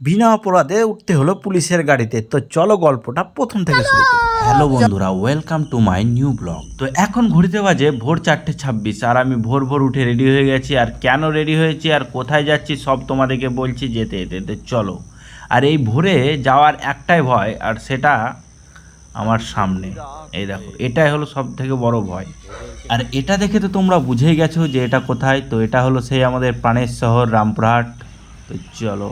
বিনা অপরাধে উঠতে হলো পুলিশের গাড়িতে। তো চলো গল্পটা প্রথম থেকে শুরু হ্যালো বন্ধুরা welcome to my new blog তো এখন ঘুরতে বাজে ভোর চারটে ছাব্বিশ, আর আমি ভোর ভোর উঠে রেডি হয়ে গেছি, আর কেন রেডি হয়েছি, আর কোথায় যাচ্ছি, সব তোমাদেরকে বলছি যেতে যেতে তো চলো। আর এই ভোরে যাওয়ার একটাই ভয়, আর সেটা আমার সামনে। এই দেখো, এটাই হলো সব থেকে বড় ভয়। আর এটা দেখে তো তোমরা বুঝেই গেছো যে এটা কোথায়। তো এটা হলো সেই আমাদের প্রাণের শহর, রামপুরহাট। তো চলো।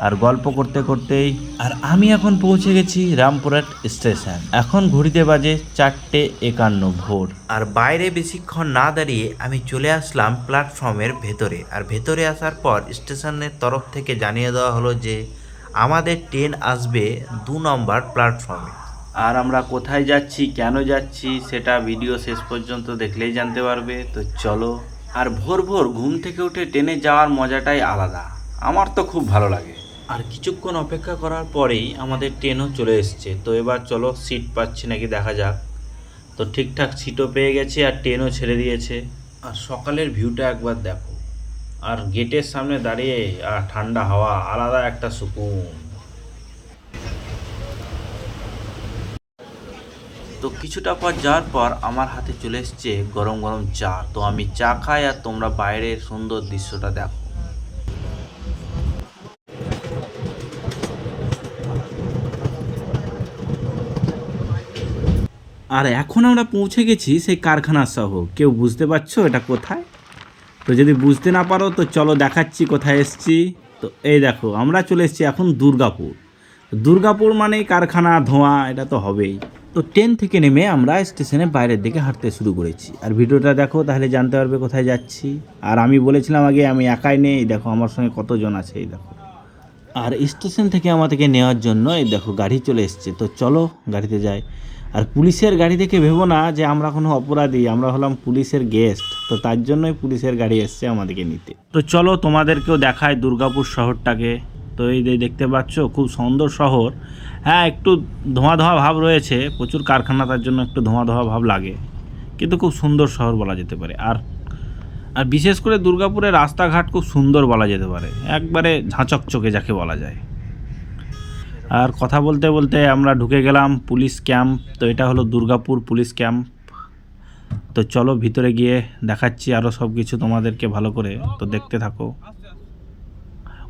আর গল্প করতে করতেই আর আমি এখন পৌঁছে গেছি রামপুরহাট স্টেশন। এখন ঘড়িতে বাজে চারটে একান্ন ভোর। আর বাইরে বেশিক্ষণ না দাঁড়িয়ে আমি চলে আসলাম প্ল্যাটফর্মের ভেতরে। আর ভেতরে আসার পর স্টেশনের তরফ থেকে জানিয়ে দেওয়া হলো যে আমাদের ট্রেন আসবে দু নম্বর প্ল্যাটফর্মে। আর আমরা কোথায় যাচ্ছি কেন যাচ্ছি সেটা ভিডিও শেষ পর্যন্ত দেখলেই জানতে পারবে। তো চলো। আর ভোর ভোর ঘুম থেকে উঠে ট্রেনে যাওয়ার মজাটাই আলাদা। আমার তো খুব ভালো লাগে। আর কিছুক্ষণ অপেক্ষা করার পরেই আমাদের ট্রেনও চলে এসছে। তো এবার চলো সিট পাচ্ছি নাকি দেখা যাক। তো ঠিকঠাক সিটও পেয়ে গেছে আর ট্রেনও ছেড়ে দিয়েছে। আর সকালের ভিউটা একবার দেখো। আর গেটের সামনে দাঁড়িয়ে আর ঠান্ডা হাওয়া, আলাদা একটা সুকুন তো কিছুটা পর যাওয়ার পর আমার হাতে চলে এসছে গরম গরম চা। তো আমি চা খাই আর তোমরা বাইরের সুন্দর দৃশ্যটা দেখো। আর এখন আমরা পৌঁছে গেছি সেই কারখানা সহ। কেউ বুঝতে পারছ এটা কোথায়? তো যদি বুঝতে না পারো, তো চলো দেখাচ্ছি কোথায় এসছি। তো এই দেখো, আমরা চলে এসেছি এখন দুর্গাপুর। দুর্গাপুর মানেই কারখানা, ধোঁয়া, এটা তো হবেই। তো ট্রেন থেকে নেমে আমরা স্টেশনের বাইরের দিকে হাঁটতে শুরু করেছি। আর ভিডিওটা দেখো, তাহলে জানতে পারবে কোথায় যাচ্ছি। আর আমি বলেছিলাম আগে, আমি একাই নেই। দেখো, আমার সঙ্গে কতজন আছে, এই দেখো। আর স্টেশন থেকে আমাদেরকে নেওয়ার জন্য এই দেখো গাড়ি চলে এসছে। তো চলো গাড়িতে যাই। আর পুলিশের গাড়ি দেখে ভেবো না যে আমরা কোনো অপরাধী, আমরা হলাম পুলিশের গেস্ট তো তার জন্যই পুলিশের গাড়ি এসছে আমাদেরকে নিতে। তো চলো তোমাদেরকেও দেখায় দুর্গাপুর শহরটাকে। তো এই যে দেখতে পাচ্ছ, খুব সুন্দর শহর। হ্যাঁ একটু ধোঁয়া ধোঁয়া ভাব রয়েছে। প্রচুর কারখানা, তার জন্য একটু ধোঁয়া ধোঁয়া ভাব লাগে। কিন্তু খুব সুন্দর শহর বলা যেতে পারে। আর আর বিশেষ করে দুর্গাপুরের রাস্তাঘাট খুব সুন্দর বলা যেতে পারে। একবারে ঝাঁচকচকে যাকে বলা যায়। আর কথা বলতে বলতে আমরা ঢুকে গেলাম পুলিশ ক্যাম্প। তো এটা হলো দুর্গাপুর পুলিশ ক্যাম্প। তো চলো ভিতরে গিয়ে দেখাচ্ছি আরও সব কিছু তোমাদেরকে ভালো করে। তো দেখতে থাকো।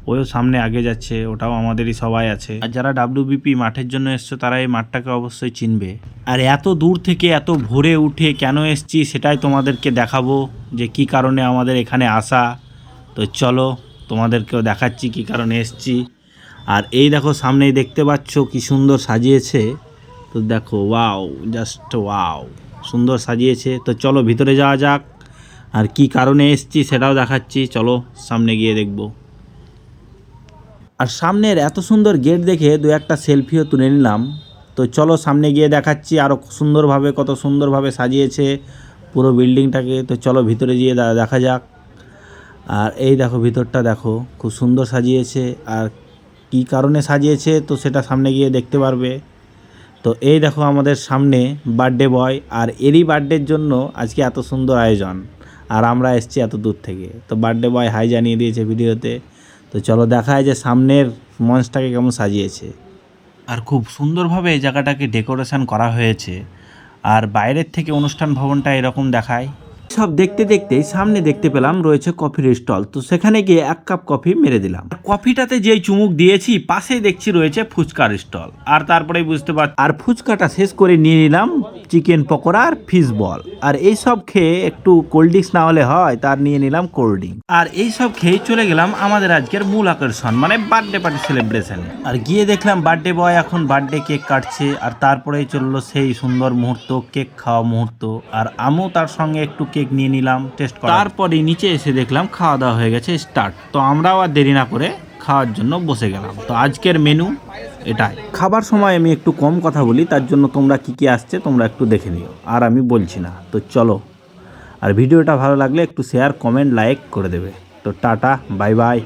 ওও সামনে আগে যাচ্ছে, ওটাও আমাদেরই সবাই আছে। আর যারা ডাব্লিউবিপি মাঠের জন্য এসছো, তারা এই মাঠটাকে অবশ্যই চিনবে। আর এত দূর থেকে, এত ভোরে উঠে কেন এসছি সেটাই তোমাদেরকে দেখাবো, যে কি কারণে আমাদের এখানে আসা। তো চলো, তোমাদেরকেও দেখাচ্ছি কি কারণে এসছি। আর এই দেখো, সামনেই দেখতে পাচ্ছ কি সুন্দর সাজিয়েছে। তো দেখো, ওয়াও, জাস্ট ওয়াও, সুন্দর সাজিয়েছে। তো চলো, ভিতরে যাওয়া যাক। আর কি কারণে এসছি সেটাও দেখাচ্ছি। চলো, সামনে গিয়ে দেখব। আর সামনের এত সুন্দর গেট দেখে দু একটা সেলফিও তুলে নিলাম। তো চলো সামনে গিয়ে দেখাচ্ছি আরও সুন্দরভাবে, কত সুন্দরভাবে সাজিয়েছে পুরো বিল্ডিংটাকে। তো চলো ভিতরে গিয়ে দেখা যাক। আর এই দেখো ভিতরটা দেখো, খুব সুন্দর সাজিয়েছে। আর কি কারণে সাজিয়েছে তো সেটা সামনে গিয়ে দেখতে পারবে। তো এই দেখো আমাদের সামনে বার্থডে বয়, আর এরই বার্থডের জন্য আজকে এত সুন্দর আয়োজন। আর আমরা এসছি এত দূর থেকে। তো বার্থডে বয় হাই জানিয়ে দিয়েছে ভিডিওতে। তো চলো দেখায় যে সামনের মঞ্চটাকে কেমন সাজিয়েছে। আর খুব সুন্দরভাবে এই জায়গাটাকে ডেকোরেশন করা হয়েছে। আর বাইরের থেকে অনুষ্ঠান ভবনটা এরকম দেখায়। সব দেখতে দেখতেই সামনে দেখতে পেলাম রয়েছে কফির স্টল তো সেখানে গিয়ে এক কাপ কফি মেরে দিলাম। কফিটাতে যেই চুমুক দিয়েছি পাশেই দেখছি রয়েছে ফুচকার স্টল আর তারপরেই বুঝতে পার আর ফুচকাটা শেষ করে নিয়ে নিলাম। চিকেন পকোড়া আর ফিশ বল আর এই সব খেয়ে একটু কোল্ড ড্রিঙ্কস না হলে হয় তার নিয়ে নিলাম কোল্ড ড্রিঙ্ক আর এই সব খেয়েই চলে গেলাম আমাদের আজকের মূল আকর্ষণ মানে বার্থডে পার্টি সেলিব্রেশন আর গিয়ে দেখলাম বার্থডে বয় এখন বার্থডে কেক কাটছে আর তারপরেই চলল সেই সুন্দর মুহূর্ত কেক খাওয়া মুহূর্ত। আর আমিও তার সঙ্গে একটু কেক নিয়ে নিলাম টেস্ট করা তারপরে নিচে এসে দেখলাম খাওয়া দাওয়া হয়ে গেছে স্টার্ট তো আমরাও আর দেরি না করে খাওয়ার জন্য বসে গেলাম। তো আজকের মেনু এটাই। খাবার সময় আমি একটু কম কথা বলি, তার জন্য তোমরা কি কি আসছে তোমরা একটু দেখে নিও। আর আমি বলছি না। তো চলো। আর ভিডিওটা ভালো লাগলে একটু শেয়ার কমেন্ট লাইক করে দেবে। তো টাটা বাই বাই